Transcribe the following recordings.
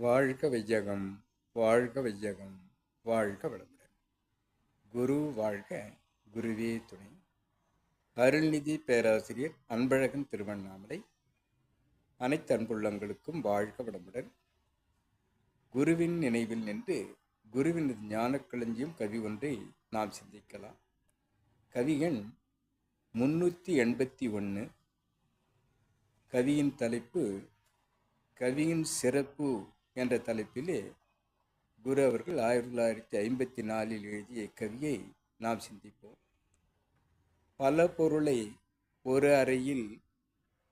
வாழ்க வையகம் வாழ்க வையகம் வாழ்க வளமுடன். குரு வாழ்க குருவே துணை. அருள்நிதி பேராசிரியர் அன்பழகன் திருவண்ணாமலை. அனைத்து அன்புள்ளங்களுக்கும் வாழ்க வளமுடன். குருவின் நினைவில் நின்று குருவின் ஞானக்களஞ்சியம் கவி ஒன்றை நாம் சிந்திக்கலாம். கவிகன் முன்னூற்றி எண்பத்தி ஒன்று கவியின் தலைப்பு கவியின் சிறப்பு என்ற தலைப்பிலே குரு அவர்கள் ஆயிரத்தி தொள்ளாயிரத்தி ஐம்பத்தி நாலில் எழுதிய கவியை நாம் சிந்திப்போம். பல பொருளை ஒரு அறையில்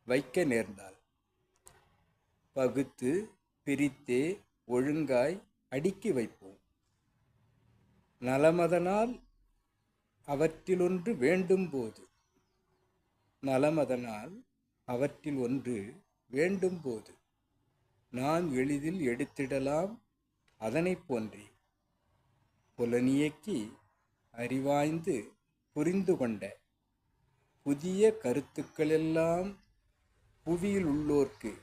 வைக்க நேர்ந்தால் பகுத்து பிரித்தே ஒழுங்காய் அடுக்கி வைப்போம். நலமதனால் அவற்றிலொன்று வேண்டும் போது நலமதனால் அவற்றில் ஒன்று வேண்டும் போது நாம் எளிதில் எடுத்திடலாம் அதனைப் போன்றே. புலனியக்கி அறிவாய்ந்து புரிந்து கொண்ட புதிய கருத்துக்களெல்லாம் புவியில் உள்ளோர்க்கு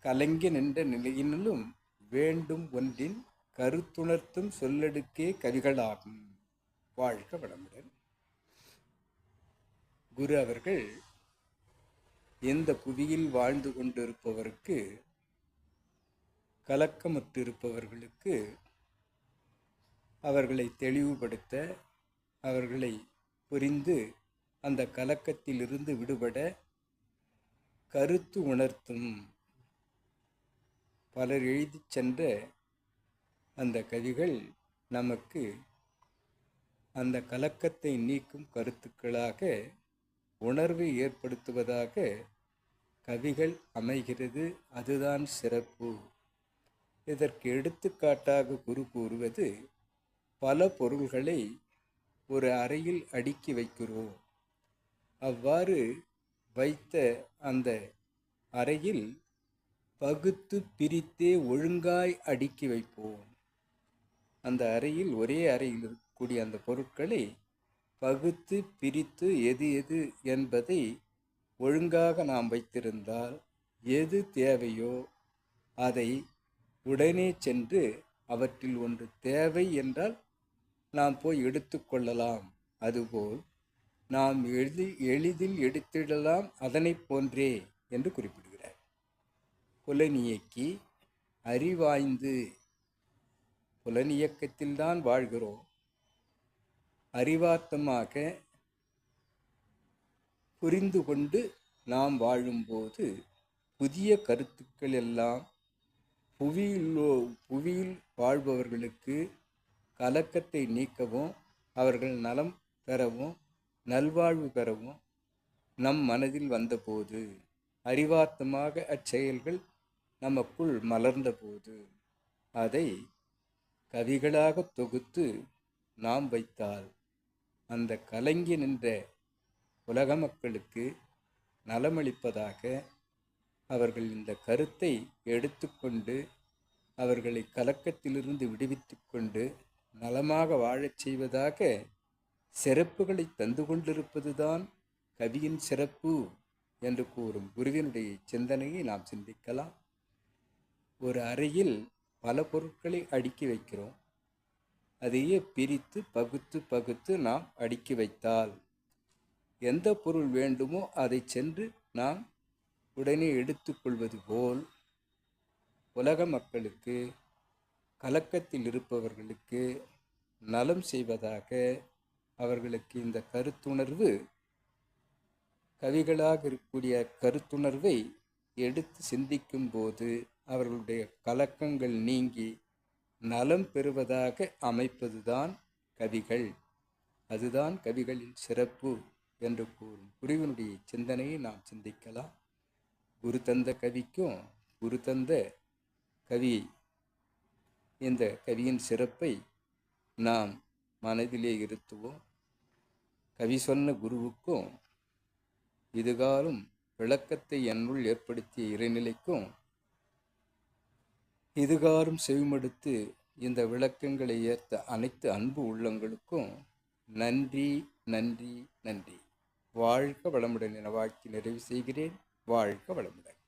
கலங்கி நின்ற நிலையினிலும் வேண்டும் ஒன்றின் கருத்துணர்த்தும் சொல்லெடுக்கே கவிகளாகும். வாழ்க வளமுடன். குரு அவர்கள் எந்த புவியில் வாழ்ந்து கொண்டிருப்பவருக்கு கலக்கமுற்றிருப்பவர்களுக்கு அவர்களை தெளிவுபடுத்த அவர்களை புரிந்து அந்த கலக்கத்திலிருந்து விடுபட கருத்து உணர்த்தும். பலர் எழுதிச் சென்ற அந்த கவிகள் நமக்கு அந்த கலக்கத்தை நீக்கும் கருத்துக்களாக உணர்வை ஏற்படுத்துவதாக கவிகள் அமைகிறது. அதுதான் சிறப்பு. இதற்கு எடுத்துக்காட்டாக குரு கூறுவது பல பொருள்களை ஒரு அறையில் அடுக்கி வைக்கிறோம். அவ்வாறு வைத்த அந்த அறையில் பகுத்து பிரித்தே ஒழுங்காய் அடுக்கி வைப்போம். அந்த அறையில் ஒரே அறையில் இருக்கக்கூடிய அந்த பொருட்களை பகுத்து பிரித்து எது எது என்பதை ஒழுங்காக நாம் வைத்திருந்தால் எது தேவையோ அதை உடனே சென்று அவற்றில் ஒன்று தேவை என்றால் நாம் போய் எடுத்துக்கொள்ளலாம் அதுபோல் நாம் எளி எளிதில் எடுத்திடலாம் அதனை போன்றே என்று குறிப்பிடுகிறார். புலனியக்கி அறிவாய்ந்து புலனியக்கத்தில்தான் வாழ்கிறோம். அறிவார்த்தமாக புரிந்து கொண்டு நாம் வாழும்போது புதிய கருத்துக்கள் எல்லாம் புவியிலோ புவியில் வாழ்பவர்களுக்கு கலக்கத்தை நீக்கவும் அவர்கள் நலம் பெறவும் நல்வாழ்வு பெறவும் நம் மனதில் வந்தபோது அறிவார்த்தமாக அச்செயல்கள் நமக்குள் மலர்ந்தபோது அதை கவிகளாக தொகுத்து நாம் வைத்தால் அந்த கலங்கி நின்ற உலக மக்களுக்கு நலமளிப்பதாக அவர்கள் இந்த கருத்தை எடுத்துக்கொண்டு அவர்களை கலக்கத்திலிருந்து விடுவித்து கொண்டு நலமாக வாழச் செய்வதாக சிறப்புகளை தந்து கொண்டிருப்பதுதான் கவியின் சிறப்பு என்று கூறும் குருவினுடைய சிந்தனையை நாம் சிந்திக்கலாம். ஒரு அறையில் பல பொருட்களை அடுக்கி வைக்கிறோம். அதையே பிரித்து பகுத்து பகுத்து நாம் அடுக்கி வைத்தால் எந்த பொருள் வேண்டுமோ அதை சென்று நாம் உடனே எடுத்துக்கொள்வது போல் உலக மக்களுக்கு கலக்கத்தில் இருப்பவர்களுக்கு நலம் செய்வதாக அவர்களுக்கு இந்த கருத்துணர்வு கவிகளாக இருக்கக்கூடிய கருத்துணர்வை எடுத்து சிந்திக்கும் போது அவர்களுடைய கலக்கங்கள் நீங்கி நலம் பெறுவதாக அமைப்பதுதான் கவிகள். அதுதான் கவிகளின் சிறப்பு என்று கூறும். குருவினுடைய சிந்தனையை நாம் சிந்திக்கலாம். குரு தந்த கவிக்கும் குரு தந்த கவி இந்த கவியின் சிறப்பை நாம் மனதிலே இருத்துவோம். கவி சொன்ன குருவுக்கும் இதுகாலும் விளக்கத்தை என்னுள் ஏற்படுத்திய இறைநிலைக்கும் இதுகாரும் செவிமடுத்து இந்த விளக்கங்களை ஏற்ற அனைத்து அன்பு உள்ளங்களுக்கும் நன்றி நன்றி நன்றி. வாழ்க வளமுடன் என வாழ்க்கை நிறைவு செய்கிறேன். வாழ்க வளமுடன்.